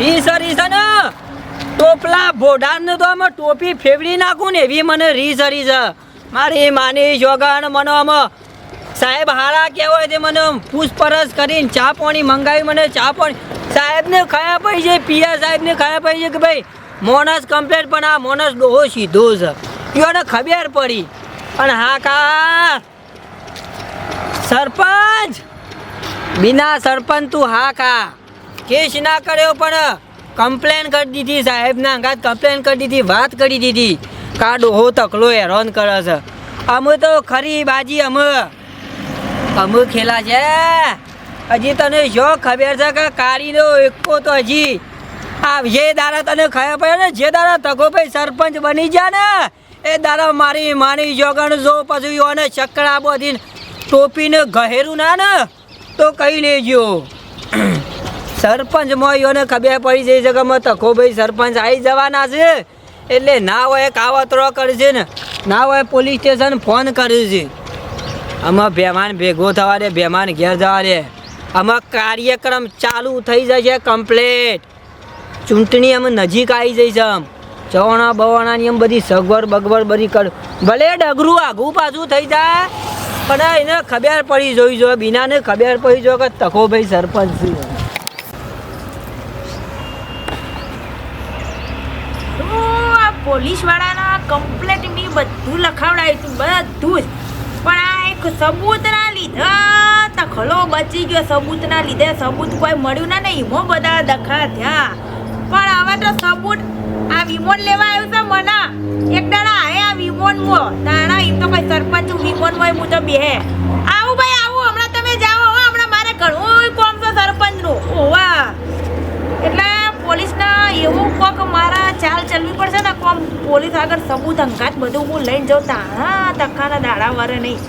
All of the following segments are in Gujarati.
રીસ રીસ ને ટોપલા ભોડાને તો આમાં ટોપી ફેવડી નાખું ને એવી મને રીસ રીસ મારી માની જોગાણ મને આમાં. સાહેબ હારા કહેવાય તે મને પૂછપરછ કરીને ચા પાણી મંગાવી, મને ચા પાણી. સાહેબને ખાયા પડી છે પિયા સાહેબને ખાયા પડી છે કે ભાઈ, મોનસ કમ્પ્લેટ પણ આ મોનસ ડોહો સીધો છે. એને ખબર પડી. પણ હા કા? સરપંચ? બિના સરપંચ તું હા કા? કેસ ના કર્યો પણ કમ્પ્લેન કરી દીધી સાહેબના અંગાત કમ્પ્લેન કરી દીધી, વાત કરી દીધી. કાડો હો તકલો હેરાન કરે છે. અમે તો ખરી બાજી, અમે અમે ખેલા છે. હજી તને જો ખબર છે કે કારીનો એકો તો હજી આ જે દારા તને ખબર પડે ને, જે દારા તકો ભાઈ સરપંચ બની જા ને, એ દારા મારી માની જોગણ જો પછી યોને ચક્કર આપો ટોપીને ગહેરું ના ને, તો કહી લેજો. સરપંચમાં યોને ખબર પડી જઈ છે કે તકો ભાઈ સરપંચ આવી જવાના છે. એટલે ના હોય કાવતરો કરશે ને ના હોય પોલીસ સ્ટેશન ફોન કરે છે. આમાં બેમાન ભેગો થવા દે બેમાન ઘેર જવા દે. આમાં કાર્યક્રમ ચાલુ થઈ જશે કમ્પ્લેટ. ચૂંટણી અમે નજીક આવી જઈ છે આમ. ચવાણા બવાણાની એમ બધી સગવડ બગવડ બધી કર, ભલે ડગરું આઘું પાછું થઈ જાય, પણ એને ખબર પડી જોઈ જો, બીનાને ખબર પડી જો કે તકો ભાઈ સરપંચ છે તો આ પોલીસ કમ્પ્લેટની બધું લખાવડાયું હતું, બધું જ. પણ આ એક સબૂતના તો તખલો બચી ગયો, સબૂતના લીધે. સબૂત કોઈ મળ્યું ના નહીં ઈમો બધા દખા થયા. પણ હવે તો સબૂત, આ વિમોન લેવા આવ્યું છે મના. એક દાડા હે આ વિમોન મો તાણા એમ તો કોઈ સરપંચ વિમોન હોય હું. તો બે આવું ભાઈ, આવું. હમણાં તમે જાઓ હમણાં મારે ઘણું કોમ છે સરપંચનું. ઓવા. એટલે પોલીસના એવું કોક મારા ચાલ ચલવી પડશે ને કોમ પોલીસ આગળ સબૂત અંકાત બધું હું લઈને જાઉં. તાણા તખાના દાડા વારે નહીં.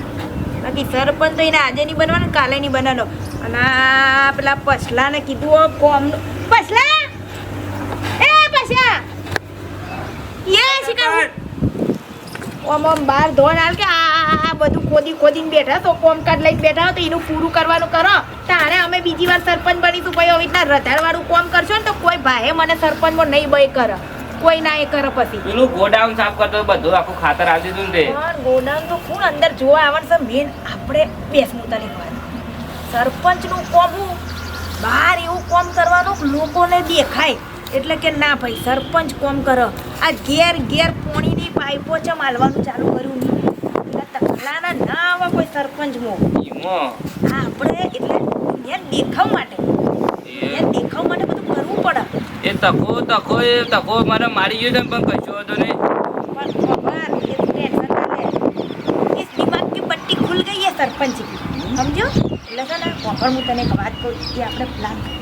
બાકી સરપંચ તો એને આજે નહીં બનવાનો કાલે નહીં બનાવવાનો અને આ પેલા પછલાને કીધું કોમ પછલા એ પછલા યે શિકાર ઓમ ઓમ બાર ધોન હાલ કે આ બધું ખોદી ખોદીને બેઠા તો કોમ કાર્ડ લઈને બેઠા હો તો એનું પૂરું કરવાનું કરો. તારે અમે બીજી વાર સરપંચ બનીશું ભાઈ હવે રીતના રધાડવાળું કોમ કરશો ને તો કોઈ ભાઈ મને સરપંચમાં નહીં બય કરે. કોઈ ના એ કરે પછી. પેલું ગોડાઉન સાફ કરતો બધું આખું ખાતર આવી દીધું ને પણ ગોડાઉન તો કોણ અંદર જોવા આવવાનું છે મેન આપણે બેસવું તને વાત સરપંચનું કોમ બહાર એવું કોમ કરવાનું લોકોને દેખાય. એટલે કે ના ભાઈ સરપંચ કોમ કરો. આ ઘેર ઘેર પોણીની પાઇપો છે માલવાનું ચાલુ કર્યું નહીં. તકલાના ના આવા કોઈ સરપંચ મો. હા આપણે એટલે એ દેખાવ માટે. એ. દેખાવ માટે બધું કરવું પડે. એ તકો તકો એ તકો મને મારી ગયો પણ કશું હતો નહીં. પણ એ ટેન્શન પટ્ટી ખુલ ગઈ હે સરપંચ. સમજો એટલે છે ને પણ હું તને એક વાત કહું કે આપણે પ્લાન કરીએ.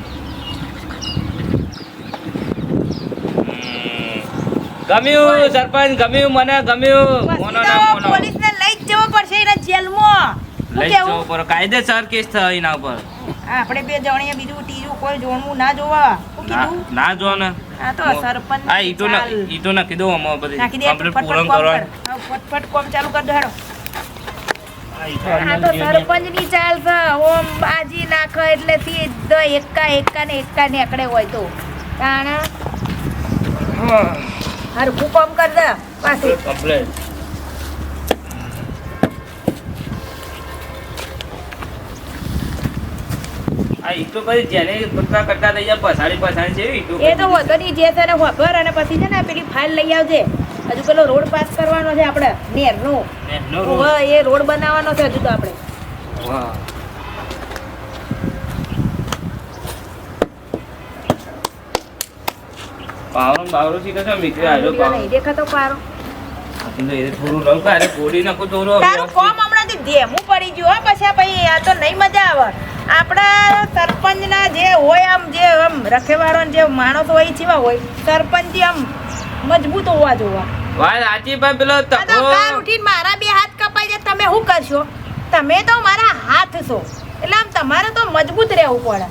ગમ્યું સરપંચ ગમ્યું મને ગમ્યું. મોનો ના મોનો. પોલીસ ને લઈ જ જવો પડશે એને જેલમાં. લઈ જવો પર કાયદેસર કેસ થાય એના ઉપર. આપણે બે જણીએ બીજું ત્રીજું કોઈ જોણવું ના જોવા. ના જો ને આ તો સરપંચ આ ઈટો ના ઈટો ના કીધું બધી કમ્પ્લીટ પૂરણ કોમ કરવાનું. કર. હા, ફટફટ કોમ ચાલુ કર દો હેડો આ તો સરપંચની ચાલ છે. ઓમ બાજી નાખે એટલે એકા એકા ને એકા નીકળે હોય તો. તાણા. હરખું કોમ કર દે પાછી. કમ્પ્લેન. પછી જેને કરતા કરતા થઈ જાય પછાડી પછાડી છે એ તો વધો નહીં જે ખબર અને પછી છે ને પેલી ફાઇલ લઈ આવજે. હજુ પેલો રોડ પાસ કરવાનો છે આપણે નેરનો. એ રોડ બનાવવાનો છે હજુ તો આપણે. વાહ. પાવરો આજો નહીં દેખાતો પારો. પાવરો એ થોડું રવ કારે ગોળી નાખો થોડો તારું કોમ હમણાંથી ધેમું પડી ગયું હો પછી ભાઈ આ તો નહીં મજા આવે. આપણા સરપંચના જે હોય આમ જે આમ રખેવાળો જે માણસ હોય કેવા હોય સરપંચ આમ મજબૂત હોવા જોવા. વાત સાચી પણ પેલો તકો ઉઠીને મારા બે હાથ કપાઈ જાય તમે શું કરશો? તમે તો મારા હાથ છો. એટલે આમ તમારે તો મજબૂત રહેવું પડે.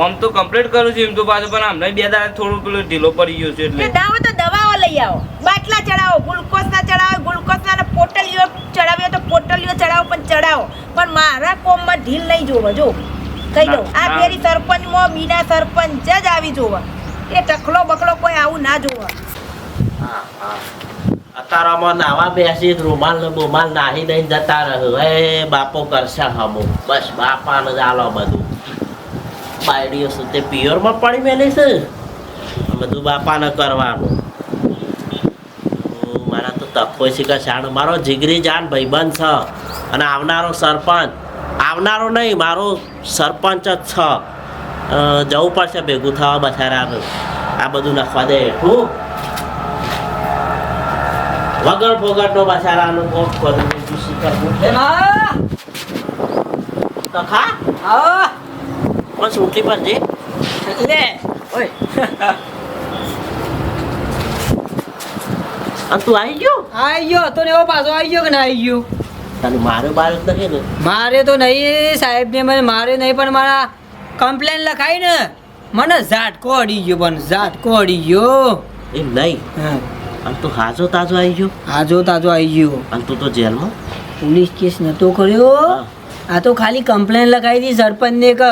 આમ તો કમ્પ્લીટ કરું છું એમ તો પાછું પણ આમને બે દાડા થોડું પેલું ઢીલો પડી ગયો છે એટલે. દાવો તો દવાઓ લઈ આવો. બાટલા ચડાવો ગ્લુકોઝના ચડાવો ગ્લુકોઝ ના પોટલીઓ ચડાવ્યો તો પોટલીઓ ચડાવો પણ ચડાવો. પણ મારા કોમમાં ઢીલ નહીં જોવો જો. કહી દઉં આ ના. ફેરી સરપંચમાં બીના સરપંચ જ આવી જોવા. એ ટકલો બકલો કોઈ આવું ના જોવો. હા, હા. અતારામાં નાવા બેસી રૂમાલ ને બુમાલ નાહી દઈને જતા રહ્યો હે બાપો કરશે હમું. બસ બાપાને જ આલો બધું. બાયડીઓ સુધી પિયરમાં પડી મેલી છે. બધું બાપાને કરવાનું. મારા તો તકો છે કે શાણ મારો જીગરી જાન ભાઈબંધ છે. અને આવનારો સરપંચ. આવનારો નહીં મારો સરપંચ જ છે. જવું પડશે ભેગું થવા બચારાનું આ બધું નાખવા દે હું વગર ફોગટનો બચારાનું કોક કરું બીજું શું તખા? છે તો પણ સૂટલી પર જે લે. ઓય. અને તું આવી ગયો? આવી ગયો. તો ને એવો પાછો આવી ગયો કે ના આવી ગયો? તને મારે બાર નથી ને? મારે તો નહીં સાહેબ મને મારે નહીં પણ મારા કમ્પ્લેન લખાઈ ને મને ઝાટકો અડી ગયો પણ ઝાટકો અડી ગયો. એમ નહીં? હા. અને તું હાજો તાજો આવી ગયો? આજો તાજો આવી ગયો. અને તું તો જેલમાં? પોલીસ કેસ નતો કર્યો? આ તો ખાલી કમ્પ્લેન લખાવી હતી સરપંચને કે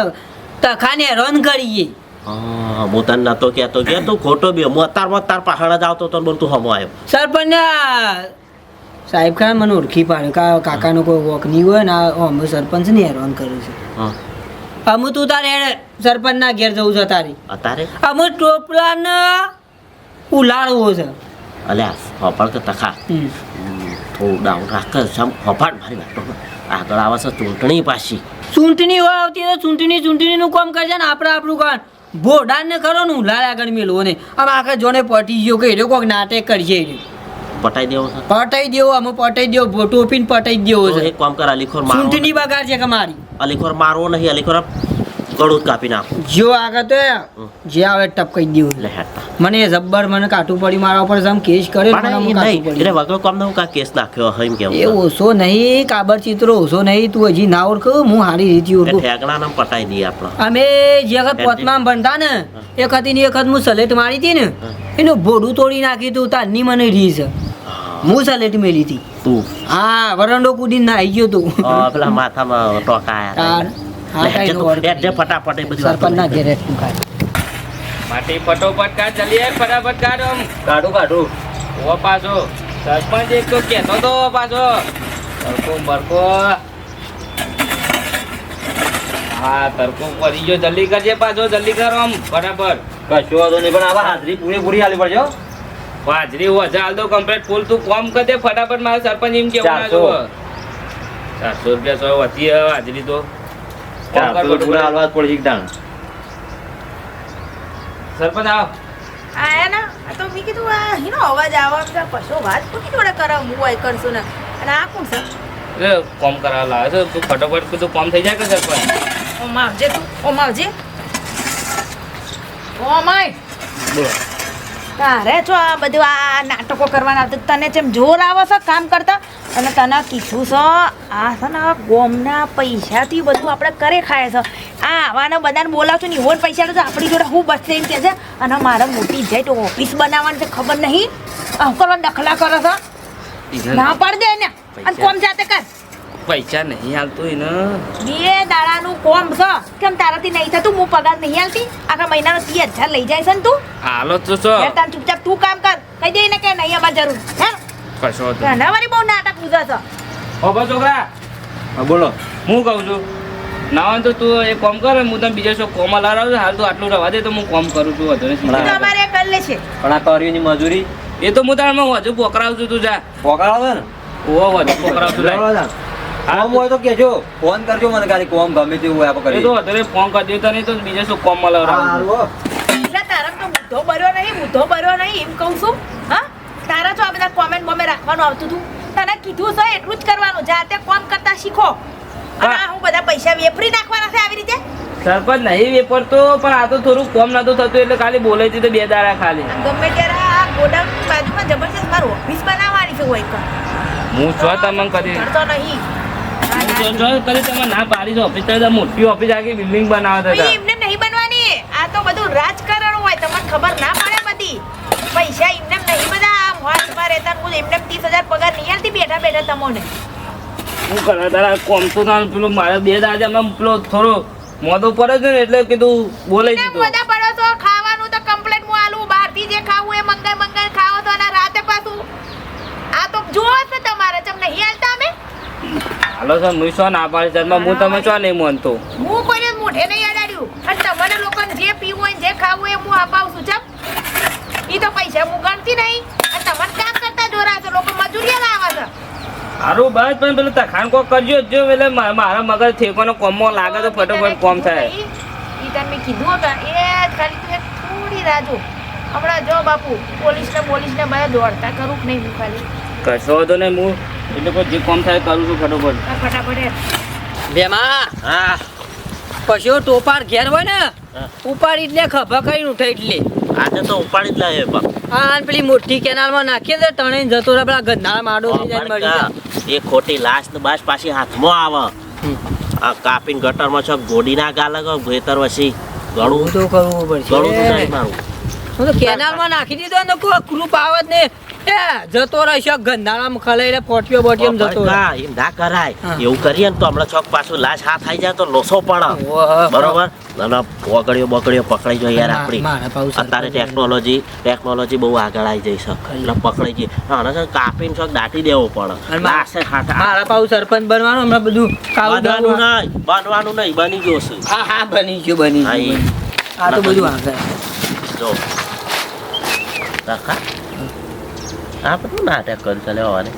તખાને રન કરીએ. હા તને નતો કહેતો. કે તું ખોટો બી હું અત્યારમાં તાર પહાડ જ આવતો તો બોલ તું હમો આવ્યો. સરપંચને આ સાહેબ ખાન મને ઓળખી પાડ્યો કા કાકાનો કોઈ વોક નહીં હોય ને અમે સરપંચ ને હેરાન કર્યું છે. હા. અમુ તું તારે સરપંચ સરપંચના ઘેર જવું છે તારી. અત્યારે અમુ ટોપલાને ઉલાળવો છે. અલ્યા હોપડ તો તખા. થોડું ડાઉન રાખ સમ હોપાડ મારી વાત આગળ આવે છે ચૂંટણી પાછી. ચૂંટણી હોય આવતી તો ચૂંટણી ચૂંટણીનું કામ કરશે ને આપણે આપણું કામ. ભોડાન ને ખરો ને લાલા આગળ મેળવો ને. આમ આખા જોને પટી ગયો કે એ કોઈક નાટક કરશે એ. પટાઈ દેવો છે પટાઈ દેવો અમે પટાઈ દેવો ટોપીને પટાઈ દેવો છે. એક કામ કર અલીખોર ચૂંટણી બગાડ છે કે મારી. અલીખોર મારવો નહીં અલીખોર ગળું કાપી નાખું. જો આગળ તો જે આવે ટપકાઈ દેવું લે મને જબ્બર મને કાટું પડી મારા ઉપર સમ કેસ કરે ને એટલે વગર કામ હું કા કેસ નાખ્યો એમ એ ઓછો નહીં કાબર ચિત્રો ઓછો નહીં તું હજી ના ઓળખ હું હારી રીતે ઓળખું. ઠેકણા નામ પટાઈ દઈએ આપણે. અમે જે વખત પોતમાં ભણતા ને એ વખતની વખત હું સલેટ મારી હતી ને એનું ભોડું તોડી નાખ્યું તું તારની મને રીસ. હું. સલેટ મેલી હતી. હા વરંડો કુદીને નાહી ગયો તું. પેલા માથામાં ટોકા ફટાફટ એ બધી સરપંચના ઘેરે કાઢ. માટી ફટોફટ કાઢ ચલીએ ફટાફટ કાઢ આમ કાઢું કાઢું. ઓ પાછો. સરપંચ એક તો કહેતો તો પાછો. તરકો બરકો. હા તરકો પડી ગયો. જલ્દી કરજે પાછો જલ્દી કરો આમ બરાબર કશો વાંધો નહીં પણ આવા હાજરી પૂરેપૂરી આલી પડશે હાજરી હજાર દો કમ્પ્લીટ ફૂલ તું કોમ કર દે ફટાફટ મારા સરપંચ એમ કેવું ના ચારસો. રૂપિયા સો વધી હાજરી તો. કર પૂરા ફટાફટ. આલવા એક દાણ. સરપંચ આવો. આયા ને આ તો મેં કીધું આ હીનો અવાજ આવવા છે કશો વાત કોની જોડે કરે હું હોય કરશું ને. અને આ કોણ છે? એ કોમ કરાવવા લાવે છે તું ફટોફટ કીધું કોમ થઈ જાય કે સરપંચ? આવજે તું ઓમ આવજે. ઓમ આય બોલો. તારે છો આ બધું આ નાટકો કરવાના તને જેમ જોર આવે છે કામ કરતા અને તને કીધું છે આ છે ને ગોમના પૈસાથી બધું આપણે કરે ખાય છે. આ આવાને બધાને બોલાવશું ને એવો પૈસા તો આપણી જોડે હું બચશે એમ કે છે અને મારે મોટી તો ઓફિસ બનાવવાની છે ખબર નહીં? કરવા દખલા કરે છે. ના પાડ દે ને અને કોમ જાતે કર. પૈસા નહીં હાલતું એને. બે દાડાનું કોમ છે. કેમ તારાથી નહીં થતું? હું પગાર નહીં હાલતી આખા મહિનાનો ત્રીસ હજાર લઈ જાય છે ને તું? હાલો તો છો. તાર ચૂપચાપ તું કામ કર. કહી દે ને કે નહીં અમારે જરૂર. હે? કશો તો. ના ઘણા બહુ નાટક પૂજા છે. ઓભો છોકરા. હા, બોલો. હું કહું છું ના હોય તો તું એક કામ કર હું તને બીજા શોખ કોમા લાવડાવું હાલ તું આટલું રવા દે તો હું કોમ કરું છું વધુ એ તો અમારે કરી લે છે પણ આ કર્યુંની મજૂરી? એ તો હું તારે હજુ પોકરાવું છું તું જા. પોકાળો ને? ઓ વધુ પોકરાવું છું. કોમ હોય તો કેજો ફોન કરજો મને ખાલી કોમ ગમે તેવું હોય આપણે એ તો અત્યારે ફોન કરી દેતા નહીં તો બીજા શું કોમ. એટલે તારા તો બુદ્ધો બર્યો નહીં બુદ્ધો બર્યો નહીં એમ કહું છું. હા? તારા તો આ બધા કોમેન્ટ બોમે રાખવાનું આવતું હતું તને કીધું છે એટલું જ કરવાનું. જાતે કોમ કરતા શીખો. અને આ હું બધા પૈસા વેપરી નાખવાના છે આવી રીતે? સરપંચ નહીં વેપરતો પણ આ તો થોડું કોમ નતું થતું એટલે ખાલી બોલે છે તો બે દાડા ખાલી. ગમે ત્યારે આ ગોડાઉન બાજુમાં જબરજસ્ત મારું ઓફિસ બનાવવાની છે હોય હું છો તમને કદી કરતો નહીં. હું જો જો કદી તમે ના પાડી છે ઓફિસ તો મોટી ઓફિસ આખી બિલ્ડિંગ બનાવતા હતા એમને નહીં બનવાની. આ તો બધું રાજકારણ હોય તમને ખબર ના પડે બધી. પૈસા એમને રહેતા હું એમને ત્રીસ હજાર પગાર નહીં આવતી બેઠા બેઠા તમને. શું કરે તારા કોમ તો ના પેલું મારે બે દાદા અમે પેલો થોડો મોદો પડે છે ને એટલે કીધું બોલાઈ દીધું. મોદા પડો તો ખાવાનું તો કમ્પ્લેટ હું આલું બહારથી જે ખાવું એ મંગાઈ મંગાઈ ખાવો તો અને રાતે પાછું. આ તો જુઓ છે તમારે તમને નહીં હાલતા અમે? હાલો સર હું શું ના પાડી સર હું તમે શું નહીં માનતો હું કોઈને મોઢે નહીં અડાડ્યું. અને તમને લોકોને જે પીવું હોય જે ખાવું એ હું અપાવું છું ચમ. એ તો પૈસા હું ગણતી નહીં. છે. સારું બસ પણ પેલું તખાણ કોક કરજો જો એટલે મારા મગજ ઠેકોનો કોમો લાગે તો ફટોફટ કોમ થાય. એ તને મેં કીધું હતા એ ખાલી તું થોડી રાહ જો. હમણાં જો બાપુ પોલીસ ને પોલીસ ને બધા દોડતા કરું કે નહીં હું ખાલી? કશો તો નહીં હું એટલે કોઈ જે કોમ થાય કરું છું ફટોફટ. ફટાફટ એ. બેમાં હા. પછી ટોપાર ઘેર હોય ને. ઉપાડી એટલે ખભા કઈ ઉઠે એટલે આજે તો ઉપાડી જ લાવે બાપ. હા અને પેલી મોટી કેનાલમાં નાખીએ તો તણે જતો રહે પેલા ગંધાળ માડો થઈ જાય જાય એ ખોટી લાશ તો બસ પાછી હાથમાં આવે. આ કાપીને ગટરમાં છો ગોડી ના ગાલે ગો ભેતર વસી ઘણું તો કરવું ગળું તો નહીં મારું. હું તો કેનાલમાં નાખી દીધો ને કોઈ કૃપ આવત ને જતો રહેશે ગંધાળામાં ખલાઈને પોટિયો બોટિયો જતો હા, એમ ના કરાય. એવું કરીએ ને તો હમણાં ચોક પાછું લાશ હાથ આવી જાય તો લોસો પડે બરોબર? અને બગડીઓ પકડાઈ જાય યાર આપણી. અત્યારે ટેકનોલોજી ટેકનોલોજી બહુ આગળ આવી જઈ શકે એટલે પકડાઈ જઈ કાપી છે ને કાપીને દાટી દેવો પડે લાશે હાથ મારા પાઉ સરપંચ બનવાનું હમણાં બધું બનવાનું. નહીં બનવાનું નહીં બની ગયો છે. હા હા બની ગયું બની ગયું. આ તો બધું આગળ. જો. રાખા. આ બધું નાટક કર્યું છે લેવાને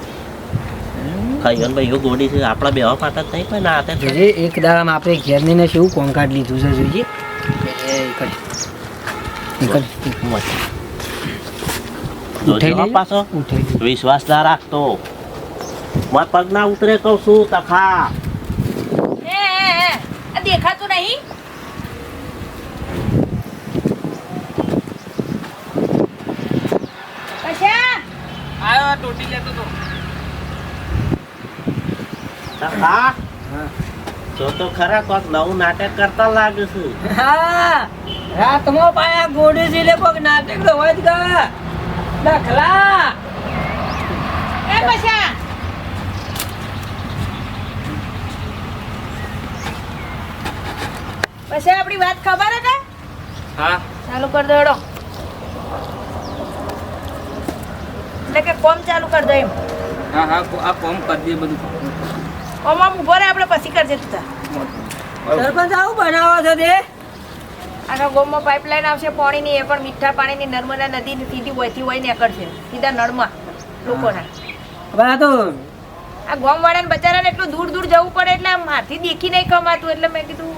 ખાઈઓને એવું ગોડી છે આપણા બેવા પાટા જ નહીં પણ નાટક જોઈએ એક દાડામાં આપણે ઘેરની ને શું કોંકાટ લીધું છે જોઈએ વિશ્વાસ ના રાખતો. માર પગ ના ઉતરે કહું છું તખા એ, એ, એ, આ દેખાતું નહીં કશા આવ્યો તૂટી લેતો તો જો તો ખરા કોક નવું નાટક કરતા લાગે છે. હા. રાતમાં પાયા ગોડે કોક નાટક તો હોય જ ગા. દખલા એ કશા પછી આપણી વાત ખબર હતા હા. ચાલુ કર દો એટલે કે કોમ ચાલુ કરી દો એમ. હા હા આ કોમ કરી દે બધું. ઓમ ઊભો રહે આપણે પછી કરજે તું સરપંચ આવું બનાવો છો તે? આખા ગોમમાં પાઇપલાઇન આવશે પાણીની એ પણ મીઠા પાણીની નર્મદા નદી સીધી વહીથી વહી નીકળશે સીધા નળમાં લોકોના. હવે આ તો આ ગોમવાળાને બચારાને એટલું દૂર દૂર જવું પડે એટલે આમ હાથી દેખી નહીં કમાતું એટલે મેં કીધું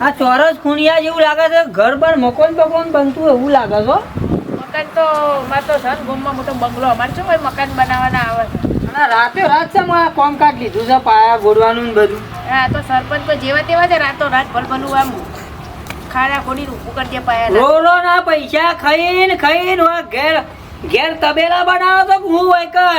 આ ચોરસ ખૂણિયા જેવું લાગે છે ઘર પર મકોન બકોન બનતું એવું લાગે છે મકાન તો મારે તો સર ગોમમાં મોટો બંગલો અમારે શું મકાન બનાવવાના આવે. છે અને રાતે રાત છે આ કોમકાટ લીધું છે પાયા ગોડવાનું ને બધું. હા તો સરપંચ તો જેવા તેવા છે રાતો રાત ભલભલું આમ ખાડા ખોડી રૂપું કરી દે પાયા રોરો ના પૈસા ખાઈને ખાઈને વા ઘેર ઘેર તબેલા બનાવો તો હું હોય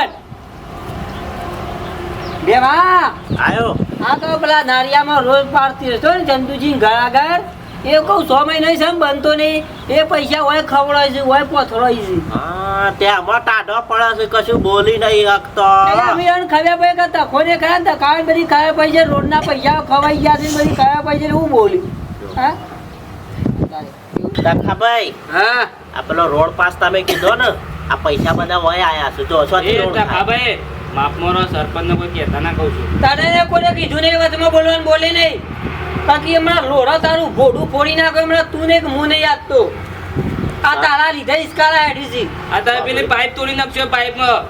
દેવા આયો. આ તો પેલા નારિયામાં રોજ પાડતી હતો ને ચંદુજી ઘર આગળ એ કહું સો મહિના છે એમ બનતો નહીં. એ પૈસા હોય ખવડાય છે હોય પોથરોય છે. હા ત્યાં ટાઢો પડે છે કશું બોલી નહીં હકતો અમે એને ખવ્યા પૈ કે ખરા ને તખાવે બધી ખાયા પૈસા રોડના પૈસા ખવાઈ ગયા છે ને બધી ખાયા પૈસા હું બોલ્યું હા? તખાભાઈ હા? આ પેલો રોડ પાસ તમે કીધો ને આ પૈસા બધા વય આયા છે. જો છો એ ટકા સરપંચ કોઈ કહેતા ના કહું છું. તને કોને કોઈને કીધું નહીં વચમાં બોલવાનું બોલે નહીં. બાકી હમણાં લોરા તારું ભોડું ફોડી નાખો હમણાં તું ને હું નહીં આપતો. આ તારા લીધે ઇસ્કારા હેડી છે આ તારે પેલી પાઇપ તોડી નાખશો પાઇપમાં.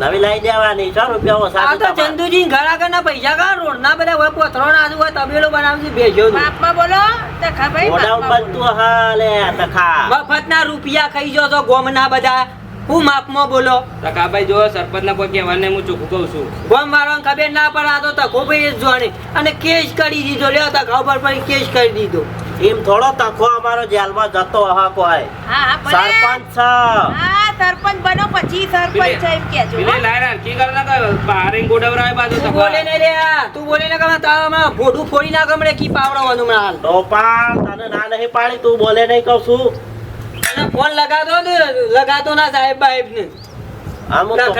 નવી લઈ દેવાની સો રૂપિયા ઓછા આ તો ચંદુજી ઘર આગળના પૈસા કા રોડના બધા હોય પોથરો ના આજુ હોય તબેલો બનાવશે ભેજો બાપમાં બોલો તો ખબર ગોડાઉન બનતું હા લે તખા મફતના રૂપિયા ખાઈ જો તો ગોમ ના બધા. હું માપમાં બોલો. રકાભાઈ જો સરપંચને કોઈ કહેવાને હું ચોખ્ખું કહું છું. ગોમ વાળાને ખબર ના પડે આ તો તકો ભાઈ જ જોણે. અને કેસ કરી દીધો લ્યો તક ખબર પડી કેસ કરી દીધો. એમ થોડો તકો અમારો જેલમાં જતો હા. કોઈ હા હા સરપંચ છે. હા સરપંચ બનો પછી સરપંચ છે એમ કેજો પેલી લાયરા કી કરે ના કરે. પારે ગોડવરાય બાજુ તું બોલે ને રે તું બોલે ને કમા તારા હમણાં ભોડું ફોડી ના હમણાં કી પાવડવાનું હમણાં તો પા તને ના નહીં પાડી તું બોલે નહીં કહું છું. ફોન લગાતો ને લગાતો ના સાહેબ બાહેબ ને. તો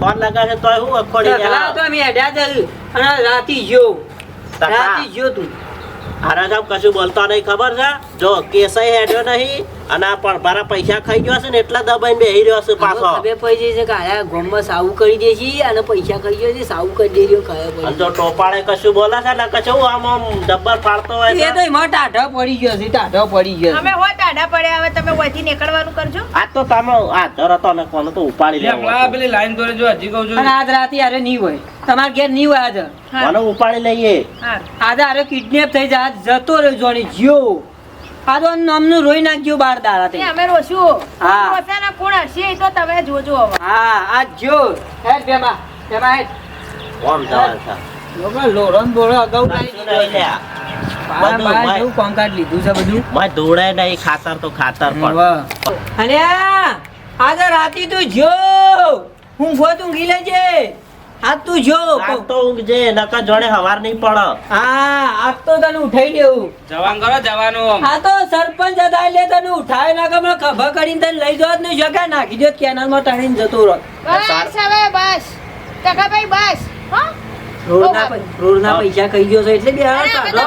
ફોન તો લગાશે તોય હું અખોડી લખલા તો અમે હેડ્યા જઈ અને રાતી જો રાતી જો તું. હારા સાહેબ કશું બોલતા નહીં ખબર છે? જો કેસાઈ હેડ્યો નહીં અને આ પણ મારા પૈસા ખાઈ ગયો છે ને એટલા દબાઈને બેહી રહ્યો છે પાછો. હવે પડી જઈ છે કે આયા ગોમમાં સાવું કરી દે છે અને પૈસા ખાઈ ગયો છે સાવું કરી દે રહ્યો ખબર અને જો ટોપાળે કશું બોલે છે ને કશું આમ આમ ડબ્બર પાડતો હોય એ તો? એમાં ટાઢો પડી ગયો છે ટાઢો પડી ગયો અમે હો ટાઢા પડ્યા હવે તમે વહીથી નીકળવાનું કરજો. આ તો તમે આ જરા તો ને કોને તો ઉપાડી લેવા આ પેલી લાઈન દોરે જો હજી કહું છું. અને આજ રાતે હારે નહીં હોય. તમારે ઘેર નહીં હોય આજ. મને ઉપાડી લઈએ? હા. આજે આરે કિડનેપ થઈ જાય આજ જતો રહ્યો જોણી જ્યો આ તો નામનું રોઈ નાખ્યો બાર દાડા તે અમે રોશું. હા. રોસાના કોણ હશે તો તમે જોજો હવે. હા આ જો હે બેમા બેમા હે ઓમ જવાનું છે? લોકો લોરન બોરો અગાઉ કાઈ જોઈ. અને આજે રાતી તું જો હું ફોતું ગીલે છે આ તું જો રાત તો ઊંઘજે નકર જોડે હવાર નહીં પડે. હા આજ તો તને ઉઠાઈ દેવું જવાન કરો જવાનું હા તો સરપંચ હતા એટલે તને ઉઠાવે ના ગમે ખભા કરીને તને લઈ જવા જ નહીં શકે. નાખી દો કેનાલમાં તાણીને જતો રહો. બસ હવે બસ. ટકાભાઈ બસ. રોડના પૈસા કહી ગયો છે એટલે બે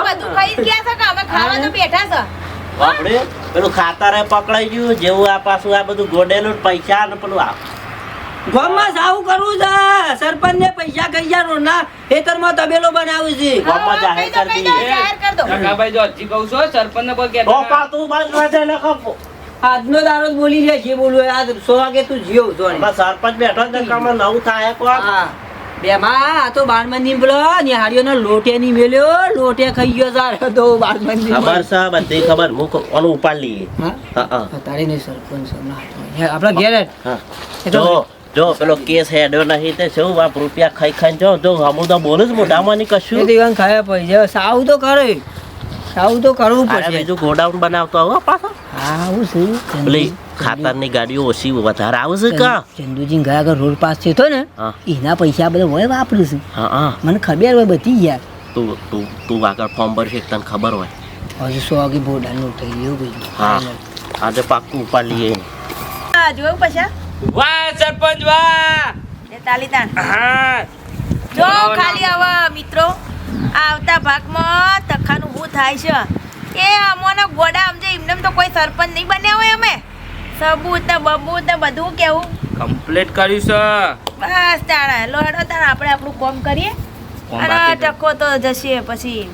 બધું ખાઈ ગયા છે કે હવે ખાવા તો બેઠા છે? બાપડે પેલું ખાતરે પકડાઈ ગયું જેવું આ પાછું આ બધું ગોડેલું પૈસા ને પેલું આ ગામમાં સાવું કરવું છે. સરપંચ ને પૈસા કઈયા નો ના ખેતરમાં તબેલો બનાવ્યું છે. ગામમાં જાહેર કરી દો, કાકાભાઈ જો હજી કહું છું સરપંચ ને કોઈ કે ઓપા તું બસ છે ને ખપ. આજનો દારો બોલી રહ્યા છે બોલું આજ સો વાગે તું જીવ આમાં સરપંચ બેઠો છે ને કામમાં નવું થાય કોક. બેમાં આ તો બારમંદી પેલો નિહાળીઓનો લોટે નહીં મેલ્યો લોટે ખાઈ ગયો સારો તો બારમંદી ખબર છે બધી ખબર. હું કો- કોનું ઉપાડ લઈએ. હા? હા, હા, તારી નહીં સરપંચ હમણાં હાથમાં. હે, આપણા ઘેર હા. તો- જો પેલો કેસ હેડો નહીં તે શું બાપ રૂપિયા ખાઈ ખાઈ જો જો હમું તો બોલું જ મોઢામાં ની કશું દીવાન ખાયા પછી હવે સાવું તો કરે. સાવ તો કરવું અરે બીજું ગોડાઉન બનાવતો આવો પાછો. હા આવું છે પેલી ખાતરની ગાડીઓ ઓછી વધારે આવશે કા? ચંદુજી ગયા આગળ રોડ પાસ થયો ને એના પૈસા બધા હોય વાપર્યું છે. હા હા. મને ખબર હોય બધી યાર. તું તું તું આગળ ફોર્મ ભરશે તને ખબર હોય? હજુ સો વાગે બોર્ડાનું થઈ ગયું બધું હા. આજે પાક્કું ઉપાડ લઈએ. હા જોયું પછી. વાહ સરપંચ વાહ! એ તાલીતાન હા. જો ખાલી હવે મિત્રો આ આવતા ભાગમાં તખાનું હું થાય છે. એ અમોના ગોડા સમજે એમને તો કોઈ સરપંચ નહીં બન્યા હોય અમે. સબૂત ને બબૂત ને બધું કેવું. કમ્પ્લીટ કર્યું છે બસ તારા. લોડો હેડો તાણા આપણે આપણું કોમ કરીએ. અને ટકો તો જશે પછી.